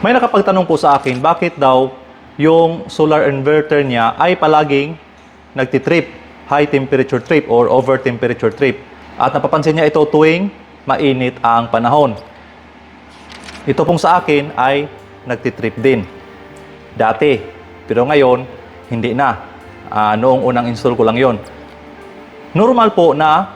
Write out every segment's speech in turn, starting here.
May nakapagtanong po sa akin, bakit daw yung solar inverter niya ay palaging nagtitrip, high temperature trip or over temperature trip. At napapansin niya ito tuwing mainit ang panahon. Ito pong sa akin ay nagtitrip din. Dati. Pero ngayon, hindi na. Ah, noong unang install ko lang yon. Normal po na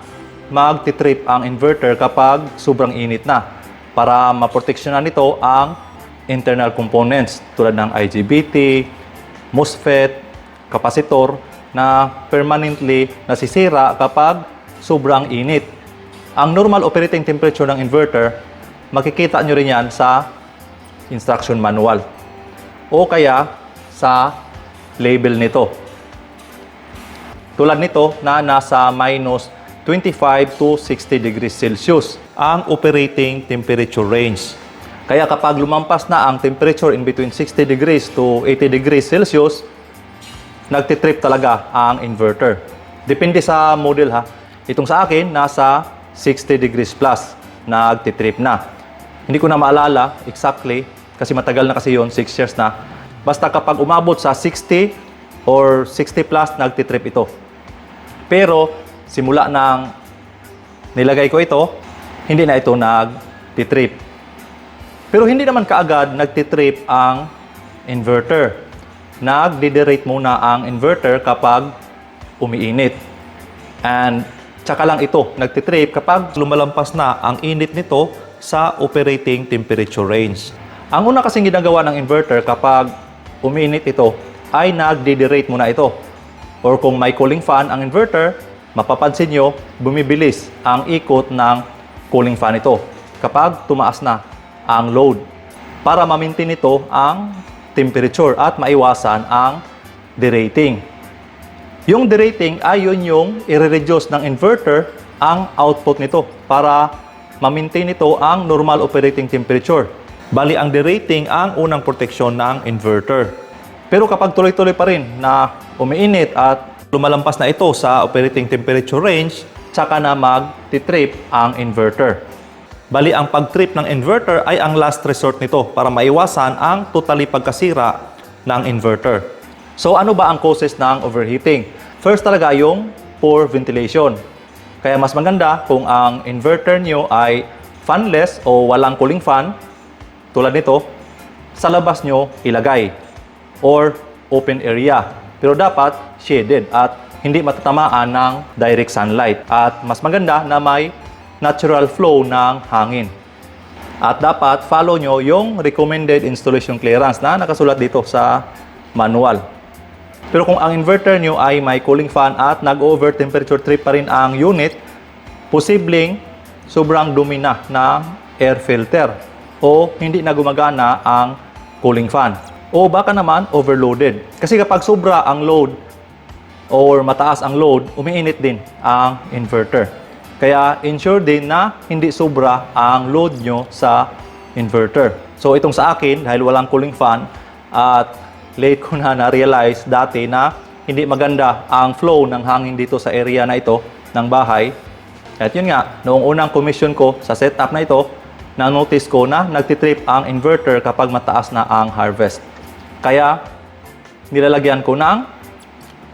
magtitrip ang inverter kapag sobrang init na para maproteksyonan nito ang internal components tulad ng IGBT, MOSFET, kapasitor na permanently nasisira kapag sobrang init. Ang normal operating temperature ng inverter, makikita nyo rin yan sa instruction manual o kaya sa label nito. Tulad nito na nasa minus 25 to 60 degrees Celsius ang operating temperature range. Kaya kapag lumampas na ang temperature in between 60 degrees to 80 degrees Celsius, nagtitrip talaga ang inverter. Depende sa model ha. Itong sa akin, nasa 60 degrees plus, nagtitrip na. Hindi ko na maalala exactly, kasi matagal na kasi yon 6 years na. Basta kapag umabot sa 60 or 60 plus, nagtitrip ito. Pero simula nang nilagay ko ito, hindi na ito nagtitrip. Pero hindi naman kaagad nagtitrip ang inverter. Nagdiderate muna ang inverter kapag umiinit. And tsaka lang ito, nagtitrip kapag lumalampas na ang init nito sa operating temperature range. Ang una kasing ginagawa ng inverter kapag umiinit ito ay nagdiderate muna ito. Or kung may cooling fan ang inverter, mapapansin nyo, bumibilis ang ikot ng cooling fan ito kapag tumaas na ang load para ma-maintain ito ang temperature at maiwasan ang derating. Yung derating ay yun yung i-reduce ng inverter ang output nito para ma-maintain ito ang normal operating temperature. Bali, ang derating ang unang proteksyon ng inverter. Pero kapag tuloy-tuloy pa rin na umiinit at lumalampas na ito sa operating temperature range, tsaka na mag-trip ang inverter. Bali, ang pag-trip ng inverter ay ang last resort nito para maiwasan ang totally pagkasira ng inverter. So, ano ba ang causes ng overheating? First talaga yung poor ventilation. Kaya mas maganda kung ang inverter nyo ay fanless o walang cooling fan, tulad nito, sa labas nyo ilagay or open area. Pero dapat shaded at hindi matatamaan ng direct sunlight. At mas maganda na may natural flow ng hangin. At dapat follow nyo yung recommended installation clearance na nakasulat dito sa manual. Pero kung ang inverter nyo ay may cooling fan at nag-over temperature trip pa rin ang unit, posibleng sobrang dumi na ng air filter o hindi na gumagana ang cooling fan. O baka naman overloaded. Kasi kapag sobra ang load or mataas ang load, umiinit din ang inverter. Kaya ensure din na hindi sobra ang load nyo sa inverter. So itong sa akin, dahil walang cooling fan at late ko na na-realize dati na hindi maganda ang flow ng hangin dito sa area na ito ng bahay. At yun nga, noong unang commission ko sa setup na ito, na-notice ko na nagtitrip ang inverter kapag mataas na ang harvest. Kaya nilalagyan ko ng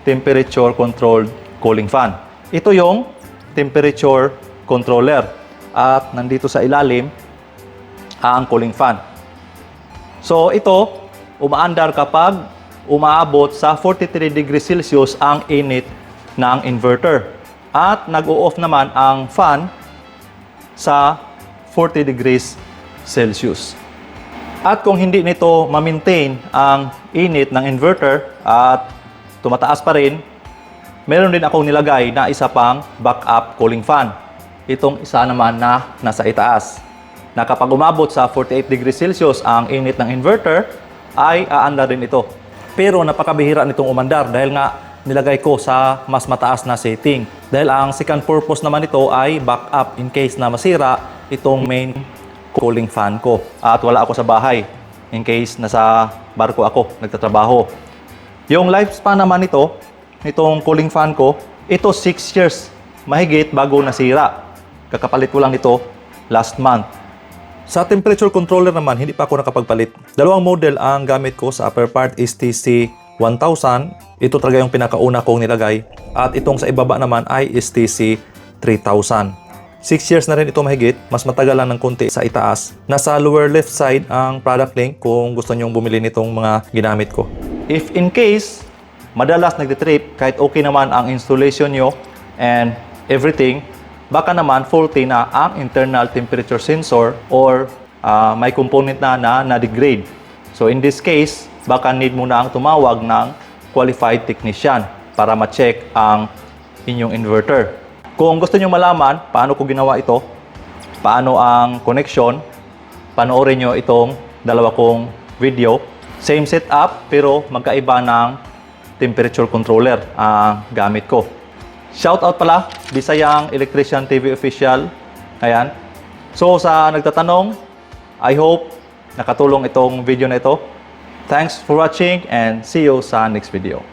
temperature controlled cooling fan. Ito yung temperature controller at nandito sa ilalim ang cooling fan. So ito, umaandar kapag umaabot sa 43 degrees Celsius ang init ng inverter. At nag-o-off naman ang fan sa 40 degrees Celsius. At kung hindi nito ma-maintain ang init ng inverter at tumataas pa rin, meron din akong nilagay na isa pang backup cooling fan. Itong isa naman na nasa itaas. Na kapag umabot sa 48 degrees Celsius ang init ng inverter, ay aandar din ito. Pero napakabihira nitong umandar dahil nga nilagay ko sa mas mataas na setting. Dahil ang second purpose naman ito ay backup in case na masira itong main cooling fan ko. At wala ako sa bahay in case nasa barko ako, nagtatrabaho. Yung lifespan naman nito, nitong cooling fan ko, ito 6 years mahigit bago nasira. Kakapalit ko lang nito last month. Sa temperature controller naman, hindi pa ako nakapagpalit. Dalawang model ang gamit ko sa upper part is TC 1000. Ito talaga yung pinakauna kong nilagay. At itong sa ibaba naman ay is TC 3000. 6 years na rin ito mahigit. Mas matagal lang ng konti sa itaas. Nasa lower left side ang product link kung gusto nyong bumili nitong mga ginamit ko. If in case, madalas nagtitrip kahit okay naman ang installation nyo and everything, baka naman faulty na ang internal temperature sensor or ah, may component na na na-degrade. So in this case, baka need mo na ang tumawag ng qualified technician para ma-check ang inyong inverter. Kung gusto niyo malaman paano ko ginawa ito, paano ang connection, panoorin nyo itong dalawa kong video. Same setup pero magkaiba ng temperature controller ang gamit ko. Shout out pala, Bisayang Electrician TV Official. Ayan. So sa nagtatanong, I hope nakatulong itong video na ito. Thanks for watching and see you sa next video.